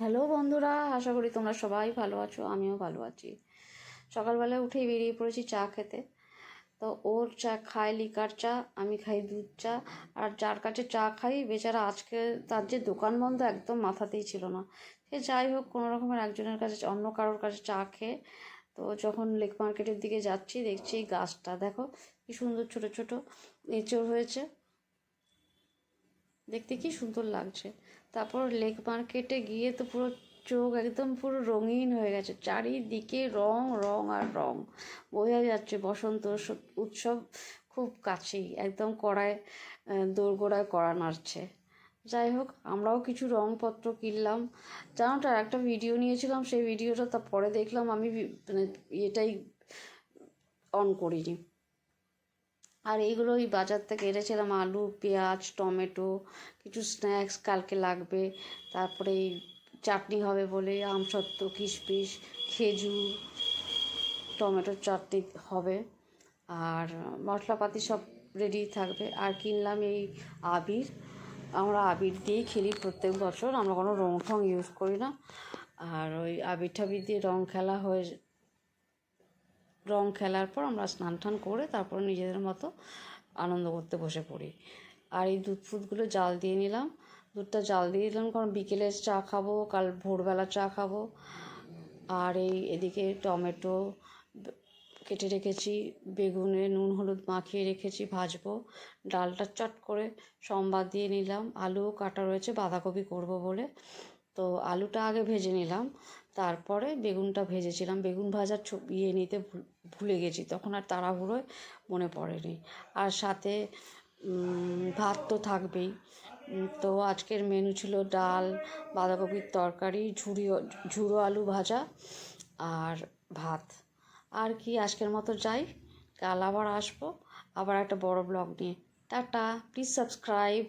Hello বন্ধুরা, আশা করি তোমরা সবাই ভালো আছো, আমিও ভালো আছি। সকালবেলা উঠেই বেরিয়ে পড়েছি চা খেতে। তো ওর চা খায় লিকার চা, আমি খাই দুধ চা, আর যার কাছে চা খাই, বেচারা আজকে তার যে দোকান বন্ধ একদম মাথাতেই ছিল না। সে যাই হোক, কোনো রকমের একজনের কাছে, অন্য কারোর কাছে চা খেয়ে, তো যখন লেক মার্কেটের দিকে যাচ্ছি, দেখছি গাছটা, দেখো কি সুন্দর ছোট ছোট এঁচড় হয়েছে। দেখতে কি সুন্দর লাগছে। তারপর লেক মার্কেটে গিয়ে তো পুরো চোখ একদম পুরো রঙিন হয়ে গেছে। চারিদিকে রং রং আর রং। বোঝা যাচ্ছে বসন্ত উৎসব খুব কাছেই, একদম কড়ায় দোরগোড়ায় কড়া নাড়ছে। যাই হোক, আমরাও কিছু রংপত্র কিনলাম। জানো তো একটা ভিডিও নিয়েছিলাম, সেই ভিডিওটা তারপরে দেখলাম, আমি মানে এটাই অন করিনি। আর এইগুলো ওই বাজার থেকে এনেছিলাম আলু, পেঁয়াজ, টমেটো, কিছু স্ন্যাক্স কালকে লাগবে। তারপরে এই চাটনি হবে বলে আমসত্ত্ব কিশমিশ, খেজুর, টমেটোর চাটনি হবে। আর মশলাপাতি সব রেডি থাকবে। আর কিনলাম এই আবির। আমরা আবির দিয়েই খেলি প্রত্যেক বছর। আমরা কোনো রং ঠং ইউজ করি না। আর ওই আবির ঠাবির দিয়ে রং খেলা হয়ে রং খেলার পর আমরা স্নান টান করে তারপর নিজেদের মতো আনন্দ করতে বসে পড়ি। আর এই দুধ ফুধগুলো জাল দিয়ে নিলাম। দুধটা জাল দিয়ে দিলাম কারণ বিকেলে চা খাব, কাল ভোরবেলা চা খাব। আর এই এদিকে টমেটো কেটে রেখেছি, বেগুনে নুন হলুদ মাখিয়ে রেখেছি, ভাজবো। ডালটা চট করে সম্বাদ দিয়ে নিলাম। আলু কাটা রয়েছে, বাঁধাকপি করব বলে। তো আলুটা আগে ভেজে নিলাম। তারপরে বেগুনটা ভেজেছিলাম। বেগুন ভাজার ছ- ইয়ে নিতে ভুল- ভুলে গেছি, তখন আর তাড়াহুড়োয় মনে পড়েনি। আর সাথে ভাত তো থাকবেই। তো আজকের মেনু ছিল ডাল, বাঁধাকপির তরকারি ঝুড়ি ঝুড়ো আলু ভাজা আর ভাত। আর কি আজকের মতো যাই, কাল আবার আসব। আবার একটা বড় ব্লগ নিয়ে। Tata please subscribe